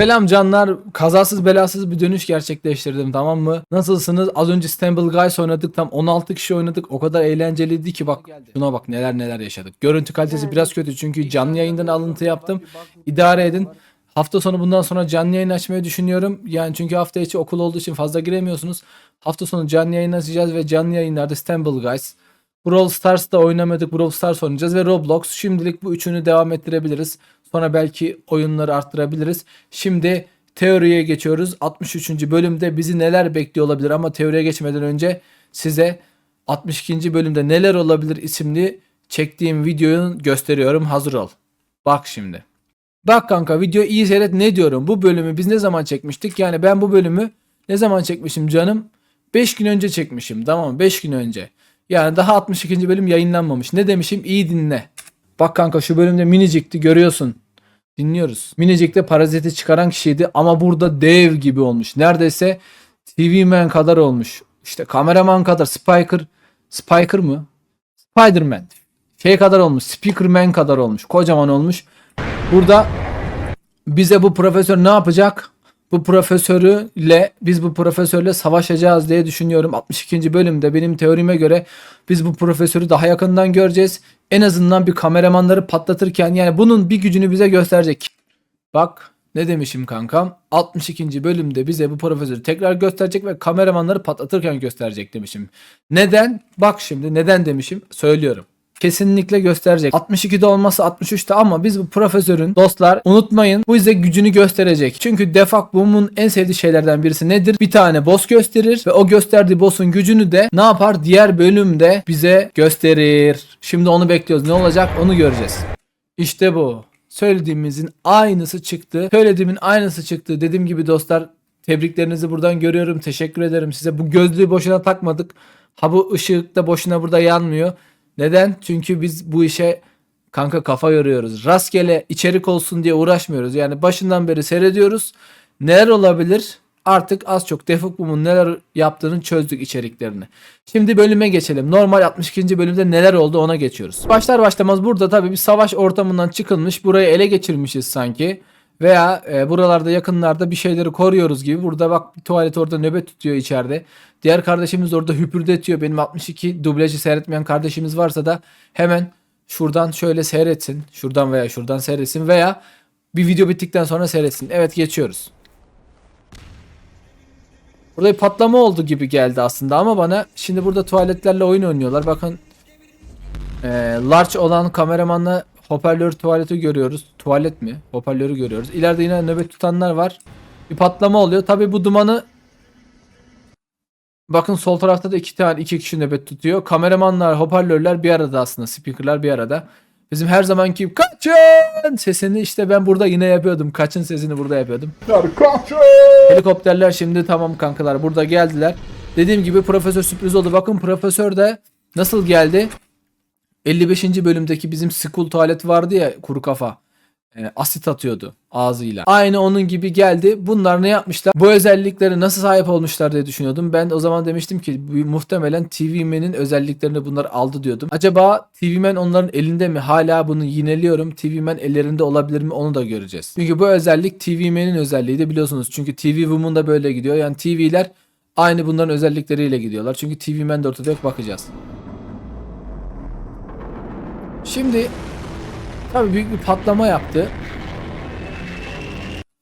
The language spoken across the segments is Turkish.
Selam canlar. Kazasız belasız bir dönüş gerçekleştirdim tamam mı? Nasılsınız? Az önce Stumble Guys oynadık. Tam 16 kişi oynadık. O kadar eğlenceliydi ki bak. Şuna bak neler neler yaşadık. Görüntü kalitesi biraz kötü çünkü canlı yayından alıntı yaptım. İdare edin. Hafta sonu bundan sonra canlı yayın açmayı düşünüyorum. Yani çünkü hafta içi okul olduğu için fazla giremiyorsunuz. Hafta sonu canlı yayın açacağız ve canlı yayınlarda Stumble Guys, Brawl Stars'ta oynamadık. Brawl Stars oynayacağız ve Roblox. Şimdilik bu üçünü devam ettirebiliriz. Sonra belki oyunları arttırabiliriz. Şimdi teoriye geçiyoruz. 63. bölümde bizi neler bekliyor olabilir ama teoriye geçmeden önce size 62. bölümde neler olabilir isimli çektiğim videoyu gösteriyorum. Hazır ol. Bak şimdi. Bak kanka video iyi seyret ne diyorum. Bu bölümü biz ne zaman çekmiştik? Yani ben bu bölümü ne zaman çekmişim canım? 5 gün önce çekmişim tamam mı? 5 gün önce. Yani daha 62. bölüm yayınlanmamış. Ne demişim? İyi dinle. Bak kanka şu bölümde minicikti görüyorsun. Dinliyoruz. Minicik'te paraziti çıkaran kişiydi ama burada dev gibi olmuş. Neredeyse TV Man kadar olmuş. İşte kameraman kadar Spiker Spiker mı? Spider-Man. Şey kadar olmuş. Speaker Man kadar olmuş. Kocaman olmuş. Burada bize bu profesör ne yapacak? Bu profesörüyle biz bu profesörle savaşacağız diye düşünüyorum. 62. bölümde benim teorime göre biz bu profesörü daha yakından göreceğiz. En azından bir kameramanları patlatırken yani bunun bir gücünü bize gösterecek. Bak ne demişim kankam? 62. bölümde bize bu profesörü tekrar gösterecek ve kameramanları patlatırken gösterecek demişim. Neden? Bak şimdi neden demişim? Söylüyorum kesinlikle gösterecek. 62'de olmasa 63'te ama biz bu profesörün dostlar unutmayın bu bize gücünü gösterecek. Çünkü Defak Boom'un en sevdiği şeylerden birisi nedir? Bir tane boss gösterir ve o gösterdiği boss'un gücünü de ne yapar? Diğer bölümde bize gösterir. Şimdi onu bekliyoruz. Ne olacak? Onu göreceğiz. İşte bu. Söylediğimizin aynısı çıktı. Söylediğimin aynısı çıktı. Dediğim gibi dostlar tebriklerinizi buradan görüyorum. Teşekkür ederim size. Bu gözlüğü boşuna takmadık. Ha bu ışık da boşuna burada yanmıyor. Neden? Çünkü biz bu işe kanka kafa yoruyoruz. Rastgele içerik olsun diye uğraşmıyoruz. Yani başından beri seyrediyoruz. Neler olabilir? Artık az çok Defuk Boom'un neler yaptığını çözdük içeriklerini. Şimdi bölüme geçelim. Normal 62. bölümde neler oldu ona geçiyoruz. Başlar başlamaz burada tabii bir savaş ortamından çıkılmış. Burayı ele geçirmişiz sanki. Veya e, buralarda yakınlarda bir şeyleri koruyoruz gibi. Burada bak tuvalet orada nöbet tutuyor içeride. Diğer kardeşimiz orada hüpürdetiyor. Benim 62 dublajı seyretmeyen kardeşimiz varsa da hemen şuradan şöyle seyretsin. Şuradan veya şuradan seyretsin veya bir video bittikten sonra seyretsin. Evet geçiyoruz. Burada bir patlama oldu gibi geldi aslında ama bana şimdi burada tuvaletlerle oyun oynuyorlar. Bakın e, large olan kameramanla hoparlör tuvaleti görüyoruz. Tuvalet mi? Hoparlörü görüyoruz. İleride yine nöbet tutanlar var. Bir patlama oluyor. Tabi bu dumanı Bakın sol tarafta da iki tane iki kişi nöbet tutuyor. Kameramanlar, hoparlörler bir arada aslında. Speakerlar bir arada. Bizim her zamanki kaçın sesini işte ben burada yine yapıyordum. Kaçın sesini burada yapıyordum. Helikopterler şimdi tamam kankalar burada geldiler. Dediğim gibi profesör sürpriz oldu. Bakın profesör de nasıl geldi? 55. bölümdeki bizim school tuvalet vardı ya kuru kafa. E, asit atıyordu ağzıyla. Aynı onun gibi geldi. Bunlar ne yapmışlar? Bu özellikleri nasıl sahip olmuşlar diye düşünüyordum. Ben o zaman demiştim ki muhtemelen TV Man'in özelliklerini bunlar aldı diyordum. Acaba TV Man onların elinde mi? Hala bunu yineliyorum. TV Man ellerinde olabilir mi? Onu da göreceğiz. Çünkü bu özellik TV Man'in özelliği de biliyorsunuz. Çünkü TV Woman da böyle gidiyor. Yani TV'ler aynı bunların özellikleriyle gidiyorlar. Çünkü TV Man de ortada yok bakacağız. Şimdi tabii büyük bir patlama yaptı.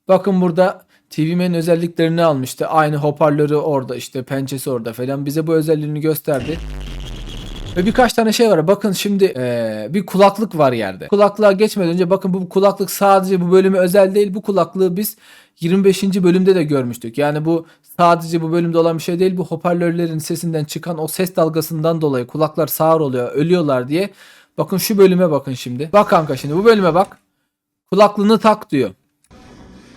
Bakın burada TVM'nin özelliklerini almıştı. Aynı hoparlörü orada işte pençesi orada falan bize bu özelliğini gösterdi. Ve birkaç tane şey var. Bakın şimdi eee, bir kulaklık var yerde. Kulaklığa geçmeden önce bakın bu kulaklık sadece bu bölüme özel değil. Bu kulaklığı biz 25. bölümde de görmüştük. Yani bu sadece bu bölümde olan bir şey değil. Bu hoparlörlerin sesinden çıkan o ses dalgasından dolayı kulaklar sağır oluyor, ölüyorlar diye. Bakın şu bölüme bakın şimdi. Bak kanka şimdi bu bölüme bak. Kulaklığını tak diyor.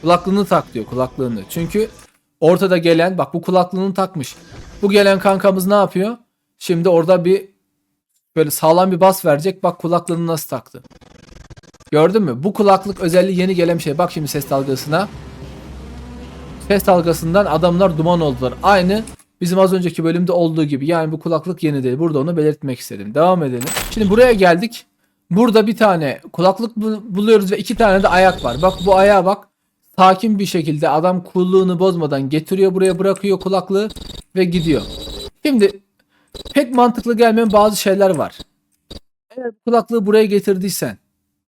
Kulaklığını tak diyor kulaklığını. Çünkü ortada gelen bak bu kulaklığını takmış. Bu gelen kankamız ne yapıyor? Şimdi orada bir böyle sağlam bir bas verecek. Bak kulaklığını nasıl taktı. Gördün mü? Bu kulaklık özelliği yeni gelen bir şey. Bak şimdi ses dalgasına. Ses dalgasından adamlar duman oldular. Aynı bizim az önceki bölümde olduğu gibi. Yani bu kulaklık yeni değil. Burada onu belirtmek istedim. Devam edelim. Şimdi buraya geldik. Burada bir tane kulaklık bul- buluyoruz ve iki tane de ayak var. Bak bu ayağa bak. sakin bir şekilde adam kulluğunu bozmadan getiriyor buraya bırakıyor kulaklığı ve gidiyor. Şimdi pek mantıklı gelmeyen bazı şeyler var. Eğer kulaklığı buraya getirdiysen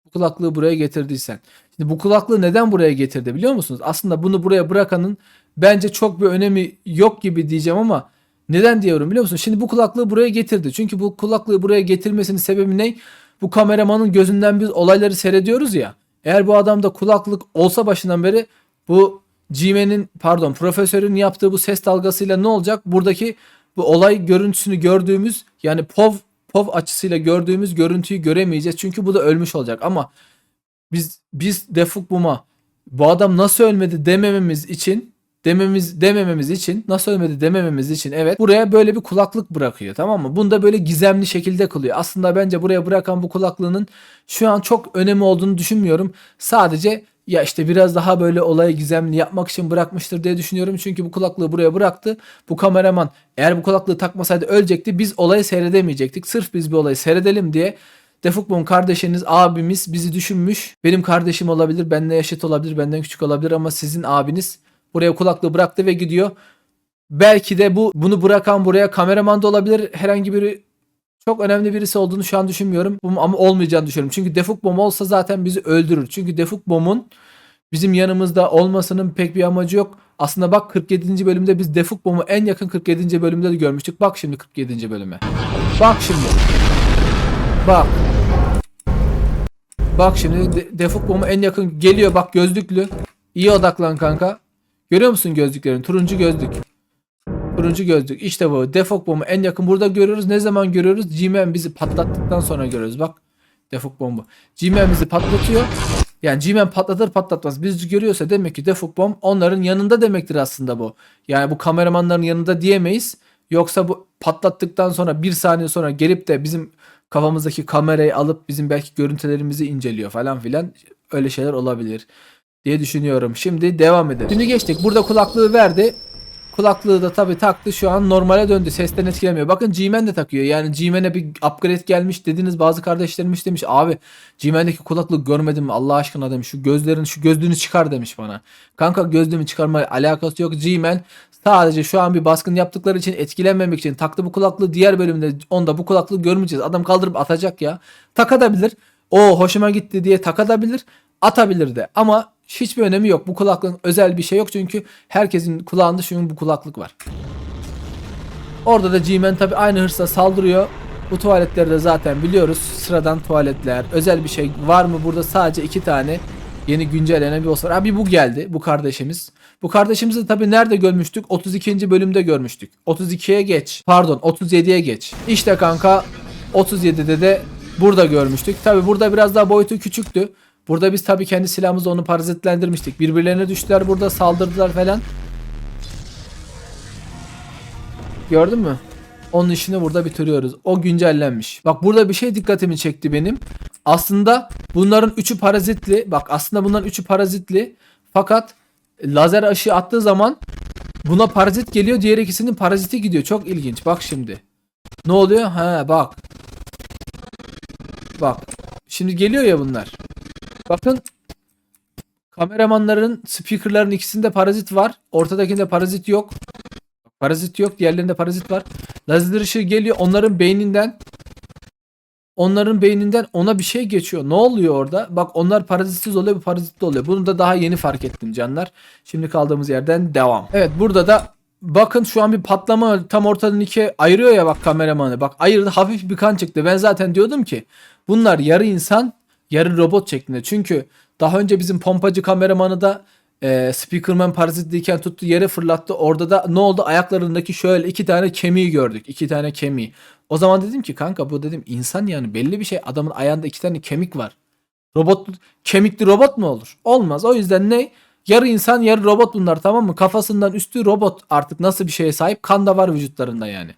bu kulaklığı buraya getirdiysen şimdi bu kulaklığı neden buraya getirdi biliyor musunuz? Aslında bunu buraya bırakanın bence çok bir önemi yok gibi diyeceğim ama neden diyorum biliyor musun? Şimdi bu kulaklığı buraya getirdi. Çünkü bu kulaklığı buraya getirmesinin sebebi ne? Bu kameramanın gözünden biz olayları seyrediyoruz ya. Eğer bu adamda kulaklık olsa başından beri bu G-Man'in pardon profesörün yaptığı bu ses dalgasıyla ne olacak? Buradaki bu olay görüntüsünü gördüğümüz yani POV POV açısıyla gördüğümüz görüntüyü göremeyeceğiz. Çünkü bu da ölmüş olacak ama biz biz Defuk Bum'a bu adam nasıl ölmedi demememiz için dememiz demememiz için nasıl ölmedi demememiz için evet buraya böyle bir kulaklık bırakıyor tamam mı? Bunu da böyle gizemli şekilde kılıyor. Aslında bence buraya bırakan bu kulaklığının şu an çok önemi olduğunu düşünmüyorum. Sadece ya işte biraz daha böyle olayı gizemli yapmak için bırakmıştır diye düşünüyorum. Çünkü bu kulaklığı buraya bıraktı. Bu kameraman eğer bu kulaklığı takmasaydı ölecekti. Biz olayı seyredemeyecektik. Sırf biz bir olayı seyredelim diye Defukbon kardeşiniz, abimiz bizi düşünmüş. Benim kardeşim olabilir, benden yaşıt olabilir, benden küçük olabilir ama sizin abiniz buraya kulaklığı bıraktı ve gidiyor. Belki de bu bunu bırakan buraya kameraman da olabilir. Herhangi biri çok önemli birisi olduğunu şu an düşünmüyorum. Ama olmayacağını düşünüyorum. Çünkü Defuk Bom olsa zaten bizi öldürür. Çünkü Defuk Bom'un bizim yanımızda olmasının pek bir amacı yok. Aslında bak 47. bölümde biz Defuk Bom'u en yakın 47. bölümde de görmüştük. Bak şimdi 47. bölüme. Bak şimdi. Bak. Bak şimdi De- Defuk Bom'u en yakın geliyor bak gözlüklü. İyi odaklan kanka. Görüyor musun gözlüklerini? Turuncu gözlük. Turuncu gözlük. İşte bu. Defok bombu en yakın burada görüyoruz. Ne zaman görüyoruz? G-Man bizi patlattıktan sonra görüyoruz. Bak. Defok bombu. G-Man bizi patlatıyor. Yani G-Man patlatır patlatmaz. Biz görüyorsa demek ki Defok bomb onların yanında demektir aslında bu. Yani bu kameramanların yanında diyemeyiz. Yoksa bu patlattıktan sonra bir saniye sonra gelip de bizim kafamızdaki kamerayı alıp bizim belki görüntülerimizi inceliyor falan filan. Öyle şeyler olabilir diye düşünüyorum. Şimdi devam edelim. Şimdi geçtik. Burada kulaklığı verdi. Kulaklığı da tabii taktı şu an normale döndü. Sesten etkilemiyor. Bakın G-Man de takıyor. Yani G-Man'e bir upgrade gelmiş dediniz bazı kardeşlerimiz demiş. Abi G-Man'deki kulaklığı görmedim Allah aşkına demiş. Şu gözlerin şu gözlüğünü çıkar demiş bana. Kanka gözlüğümü çıkarmaya alakası yok. G-Man sadece şu an bir baskın yaptıkları için etkilenmemek için taktı bu kulaklığı. Diğer bölümde onda bu kulaklığı görmeyeceğiz. Adam kaldırıp atacak ya. Takabilir. O hoşuma gitti diye takabilir. Atabilir de. Ama hiçbir önemi yok. Bu kulaklığın özel bir şey yok çünkü herkesin kulağında an bu kulaklık var. Orada da G-Man tabi aynı hırsla saldırıyor. Bu tuvaletleri de zaten biliyoruz. Sıradan tuvaletler. Özel bir şey var mı? Burada sadece iki tane yeni güncellenen bir boss bir bu geldi. Bu kardeşimiz. Bu kardeşimizi de tabi nerede görmüştük? 32. bölümde görmüştük. 32'ye geç. Pardon 37'ye geç. İşte kanka 37'de de burada görmüştük. Tabi burada biraz daha boyutu küçüktü. Burada biz tabii kendi silahımızla onu parazitlendirmiştik. Birbirlerine düştüler burada saldırdılar falan. Gördün mü? Onun işini burada bitiriyoruz. O güncellenmiş. Bak burada bir şey dikkatimi çekti benim. Aslında bunların üçü parazitli. Bak aslında bunların üçü parazitli. Fakat lazer aşı attığı zaman buna parazit geliyor. Diğer ikisinin paraziti gidiyor. Çok ilginç. Bak şimdi. Ne oluyor? Ha bak. Bak. Şimdi geliyor ya bunlar. Bakın kameramanların speakerların ikisinde parazit var. Ortadakinde parazit yok. Parazit yok. Diğerlerinde parazit var. Lazer ışığı geliyor onların beyninden. Onların beyninden ona bir şey geçiyor. Ne oluyor orada? Bak onlar parazitsiz oluyor, bu parazitli oluyor. Bunu da daha yeni fark ettim canlar. Şimdi kaldığımız yerden devam. Evet burada da bakın şu an bir patlama tam ortadan ikiye ayırıyor ya bak kameramanı. Bak ayırdı hafif bir kan çıktı. Ben zaten diyordum ki bunlar yarı insan yarı robot şeklinde. Çünkü daha önce bizim pompacı kameramanı da e, Speakerman parazitliyken tuttu yere fırlattı. Orada da ne oldu? Ayaklarındaki şöyle iki tane kemiği gördük. iki tane kemiği. O zaman dedim ki kanka bu dedim insan yani belli bir şey. Adamın ayağında iki tane kemik var. Robot kemikli robot mu olur? Olmaz. O yüzden ne? Yarı insan yarı robot bunlar tamam mı? Kafasından üstü robot artık nasıl bir şeye sahip? Kan da var vücutlarında yani.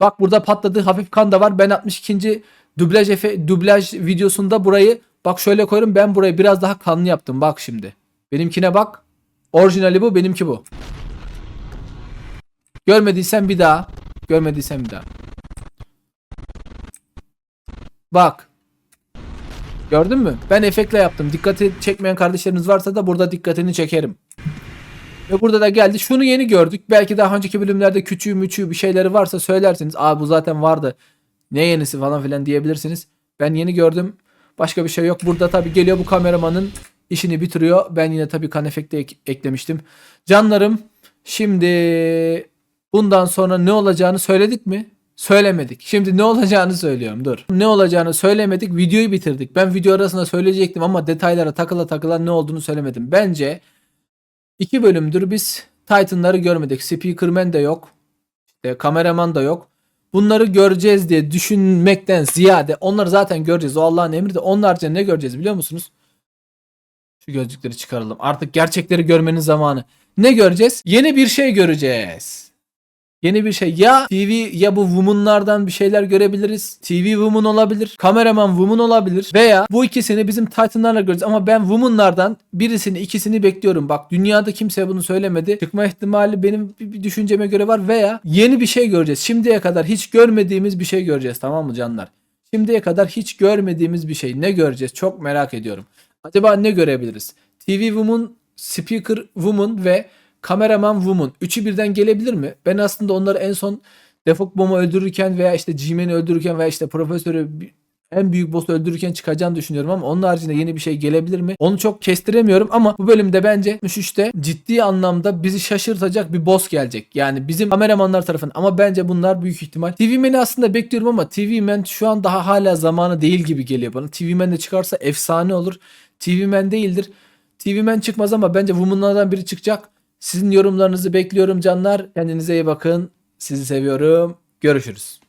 Bak burada patladı hafif kan da var. Ben 62. dublaj efe, dublaj videosunda burayı bak şöyle koyarım ben burayı biraz daha kanlı yaptım. Bak şimdi. Benimkine bak. Orijinali bu, benimki bu. Görmediysen bir daha. Görmediysen bir daha. Bak. Gördün mü? Ben efektle yaptım. Dikkati çekmeyen kardeşleriniz varsa da burada dikkatini çekerim. Ve burada da geldi. Şunu yeni gördük. Belki daha önceki bölümlerde küçüğü müçüğü bir şeyleri varsa söylersiniz. Aa bu zaten vardı. Ne yenisi falan filan diyebilirsiniz. Ben yeni gördüm. Başka bir şey yok. Burada tabii geliyor bu kameramanın işini bitiriyor. Ben yine tabii kan efekti ek- eklemiştim. Canlarım şimdi bundan sonra ne olacağını söyledik mi? Söylemedik. Şimdi ne olacağını söylüyorum. Dur. Ne olacağını söylemedik. Videoyu bitirdik. Ben video arasında söyleyecektim ama detaylara takıla takıla ne olduğunu söylemedim. Bence iki bölümdür biz Titan'ları görmedik. Speakerman de yok. İşte kameraman da yok. Bunları göreceğiz diye düşünmekten ziyade onları zaten göreceğiz. O Allah'ın emri de haricinde ne göreceğiz biliyor musunuz? Şu gözlükleri çıkaralım. Artık gerçekleri görmenin zamanı. Ne göreceğiz? Yeni bir şey göreceğiz. Yeni bir şey. Ya TV ya bu woman'lardan bir şeyler görebiliriz. TV woman olabilir. Kameraman woman olabilir. Veya bu ikisini bizim Titan'larla göreceğiz. Ama ben woman'lardan birisini ikisini bekliyorum. Bak dünyada kimse bunu söylemedi. Çıkma ihtimali benim bir düşünceme göre var. Veya yeni bir şey göreceğiz. Şimdiye kadar hiç görmediğimiz bir şey göreceğiz. Tamam mı canlar? Şimdiye kadar hiç görmediğimiz bir şey. Ne göreceğiz? Çok merak ediyorum. Acaba ne görebiliriz? TV Woman, Speaker Woman ve Kameraman Woman. Üçü birden gelebilir mi? Ben aslında onları en son Defok Bomb'u öldürürken veya işte G-Man'i öldürürken veya işte Profesör'ü en büyük boss'u öldürürken çıkacağını düşünüyorum ama onun haricinde yeni bir şey gelebilir mi? Onu çok kestiremiyorum ama bu bölümde bence 63'te ciddi anlamda bizi şaşırtacak bir boss gelecek. Yani bizim kameramanlar tarafından ama bence bunlar büyük ihtimal. TV Man'i aslında bekliyorum ama TV Man şu an daha hala zamanı değil gibi geliyor bana. TV Man de çıkarsa efsane olur. TV Man değildir. TV Man çıkmaz ama bence Woman'lardan biri çıkacak. Sizin yorumlarınızı bekliyorum canlar. Kendinize iyi bakın. Sizi seviyorum. Görüşürüz.